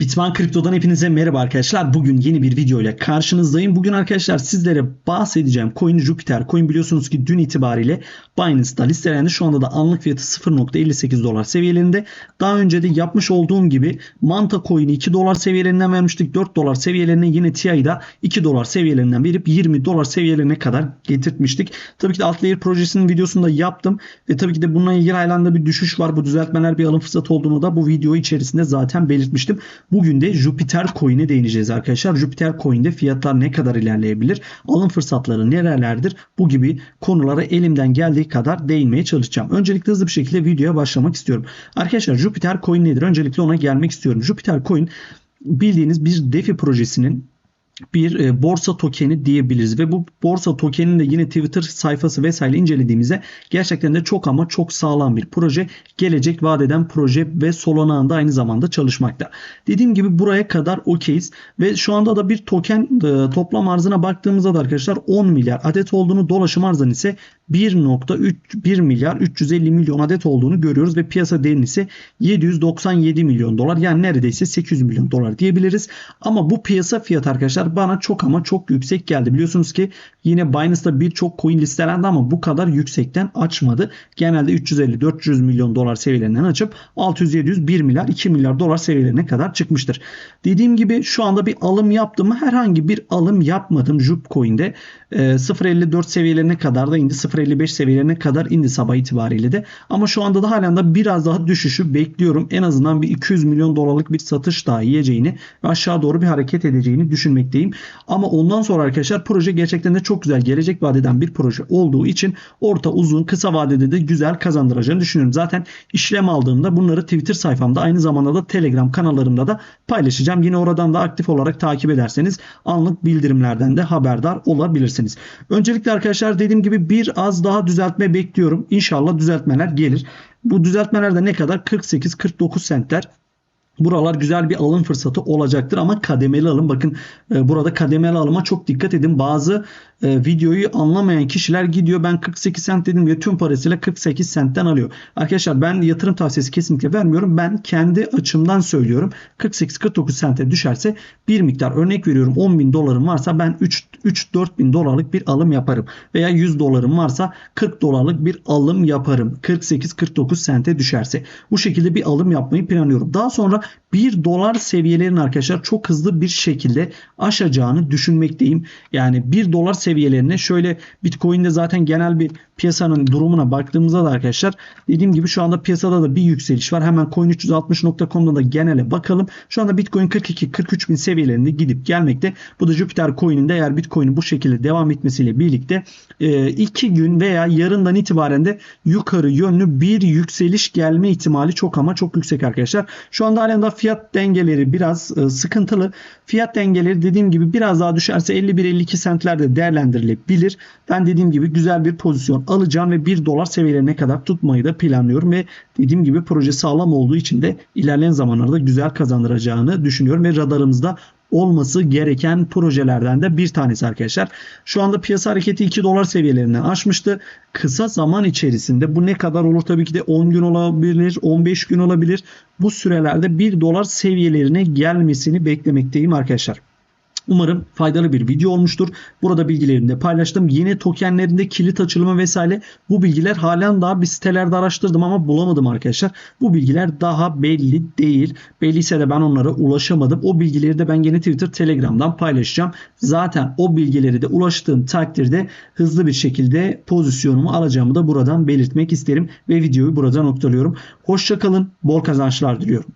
Bitman Kripto'dan hepinize merhaba arkadaşlar. Bugün yeni bir video ile karşınızdayım. Bugün arkadaşlar sizlere bahsedeceğim coin Jupiter. Coin biliyorsunuz ki dün itibariyle Binance'da listelendi. Şu anda da anlık fiyatı 0.58 dolar seviyelerinde. Daha önce de yapmış olduğum gibi Manta Coin'i 2 dolar seviyelerinden vermiştik. 4 dolar seviyelerine yine TI'da 2 dolar seviyelerinden verip 20 dolar seviyelerine kadar getirtmiştik. Tabii ki de Altlayer projesinin videosunu da yaptım. Ve tabii ki de bununla ilgili halen bir düşüş var. Bu düzeltmeler bir alım fırsatı olduğunu da bu video içerisinde zaten belirtmiştim. Bugün de Jupiter Coin'e değineceğiz arkadaşlar. Jupiter Coin'de fiyatlar ne kadar ilerleyebilir? Alım fırsatları nerelerdir? Bu gibi konulara elimden geldiği kadar değinmeye çalışacağım. Öncelikle hızlı bir şekilde videoya başlamak istiyorum. Arkadaşlar Jupiter Coin nedir? Öncelikle ona gelmek istiyorum. Jupiter Coin bildiğiniz bir DeFi projesinin bir e, borsa tokeni diyebiliriz ve bu borsa tokeninin de yine Twitter sayfası vesaire incelediğimizde gerçekten de çok ama çok sağlam bir proje. Gelecek vaat proje ve Solana'nda aynı zamanda çalışmakta. Dediğim gibi buraya kadar okeyiz ve şu anda da bir token e, toplam arzına baktığımızda da arkadaşlar 10 milyar adet olduğunu dolaşım arzın ise 1.1 milyar 350 milyon adet olduğunu görüyoruz ve piyasa değerinin ise 797 milyon dolar yani neredeyse 800 milyon dolar diyebiliriz. Ama bu piyasa fiyat arkadaşlar bana çok ama çok yüksek geldi. Biliyorsunuz ki yine Binance'da birçok coin listelendi ama bu kadar yüksekten açmadı. Genelde 350-400 milyon dolar seviyelerinden açıp 600-700 1 milyar 2 milyar dolar seviyelerine kadar çıkmıştır. Dediğim gibi şu anda bir alım yaptım mı? Herhangi bir alım yapmadım Jup Coin'de. 0.54 ee, seviyelerine kadar da indi. 0.55 seviyelerine kadar indi sabah itibariyle de. Ama şu anda da halen de biraz daha düşüşü bekliyorum. En azından bir 200 milyon dolarlık bir satış daha yiyeceğini ve aşağı doğru bir hareket edeceğini düşünmekteyim. Ama ondan sonra arkadaşlar proje gerçekten de çok güzel gelecek vadeden bir proje olduğu için orta uzun kısa vadede de güzel kazandıracağını düşünüyorum. Zaten işlem aldığımda bunları Twitter sayfamda aynı zamanda da Telegram kanallarımda da paylaşacağım. Yine oradan da aktif olarak takip ederseniz anlık bildirimlerden de haberdar olabilirsiniz. Öncelikle arkadaşlar dediğim gibi bir az daha düzeltme bekliyorum. İnşallah düzeltmeler gelir. Bu düzeltmeler de ne kadar? 48-49 sentler. Buralar güzel bir alım fırsatı olacaktır ama kademeli alım. Bakın e, burada kademeli alıma çok dikkat edin. Bazı e, videoyu anlamayan kişiler gidiyor ben 48 sent dedim ve tüm parasıyla 48 sentten alıyor. Arkadaşlar ben yatırım tavsiyesi kesinlikle vermiyorum. Ben kendi açımdan söylüyorum. 48-49 sente düşerse bir miktar örnek veriyorum 10 bin dolarım varsa ben 3-4 bin dolarlık bir alım yaparım. Veya 100 dolarım varsa 40 dolarlık bir alım yaparım. 48-49 sente düşerse. Bu şekilde bir alım yapmayı planlıyorum. Daha sonra 1 dolar seviyelerini arkadaşlar çok hızlı bir şekilde aşacağını düşünmekteyim. Yani 1 dolar seviyelerine şöyle Bitcoin'de zaten genel bir piyasanın durumuna baktığımızda da arkadaşlar dediğim gibi şu anda piyasada da bir yükseliş var. Hemen coin360.com'da da genele bakalım. Şu anda Bitcoin 42-43 bin seviyelerinde gidip gelmekte. Bu da Jupiter Coin'in de eğer Bitcoin'in bu şekilde devam etmesiyle birlikte 2 e, gün veya yarından itibaren de yukarı yönlü bir yükseliş gelme ihtimali çok ama çok yüksek arkadaşlar. Şu anda halen daha fiyat dengeleri biraz e, sıkıntılı. Fiyat dengeleri dediğim gibi biraz daha düşerse 51-52 sentlerde değerlendirilebilir. Ben dediğim gibi güzel bir pozisyon alacağım ve 1 dolar seviyelerine kadar tutmayı da planlıyorum ve dediğim gibi proje sağlam olduğu için de ilerleyen zamanlarda güzel kazandıracağını düşünüyorum ve radarımızda olması gereken projelerden de bir tanesi arkadaşlar. Şu anda piyasa hareketi 2 dolar seviyelerinden aşmıştı. Kısa zaman içerisinde bu ne kadar olur tabii ki de 10 gün olabilir, 15 gün olabilir. Bu sürelerde 1 dolar seviyelerine gelmesini beklemekteyim arkadaşlar. Umarım faydalı bir video olmuştur. Burada bilgilerimi de paylaştım. Yeni tokenlerinde kilit açılımı vesaire bu bilgiler halen daha bir sitelerde araştırdım ama bulamadım arkadaşlar. Bu bilgiler daha belli değil. Belliyse de ben onlara ulaşamadım. O bilgileri de ben yine Twitter, Telegram'dan paylaşacağım. Zaten o bilgileri de ulaştığım takdirde hızlı bir şekilde pozisyonumu alacağımı da buradan belirtmek isterim ve videoyu burada noktalıyorum. Hoşçakalın, bol kazançlar diliyorum.